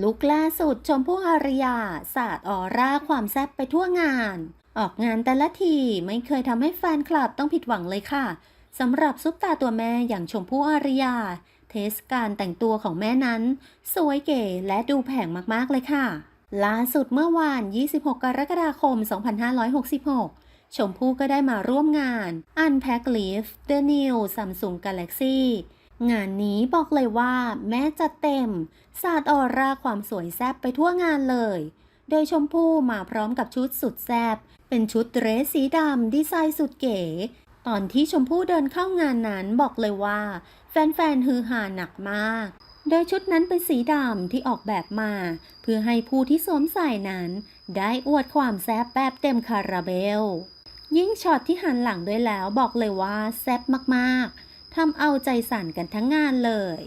ลุกล่าสุดชมพู่อารยาสาดออร่าความแซ่บไปทั่วงาน ออกงานแต่ละทีไม่เคยทำให้แฟนคลับต้องผิดหวังเลยค่ะสำหรับซุปตาตัวแม่อย่างชมพู่อารยา เทศการแต่งตัวของแม่นั้น สวยเก๋และดูแผงมากๆเลยค่ะ ล่าสุดเมื่อวาน 26 กรกฎาคม 2566 ชมพู่ก็ได้มาร่วมงาน Unpack Live The New Samsung Galaxy งานนี้บอกเลยว่าแม่จัดเต็ม สาดออร่าความสวยแซ่บไปทั่วงานเลย โดยชมพู่มาพร้อมกับชุดสุดแซ่บเป็นชุดเดรสสีดำดีไซน์สุดเก๋ ตอนที่ชมพู่เดินเข้างานนั้นบอกเลยว่า แฟนๆฮือฮาหนักมาก โดยชุดนั้นเป็นสีดำที่ออกแบบมา เพื่อให้ผู้ที่สวมใส่นั้น ได้อวดความแซ่บแบบเต็มคาราเบล ยิ่งช็อตที่หันหลังด้วยแล้วบอกเลยว่าแซ่บมากๆ ทำเอาใจสั่นกันทั้งงานเลย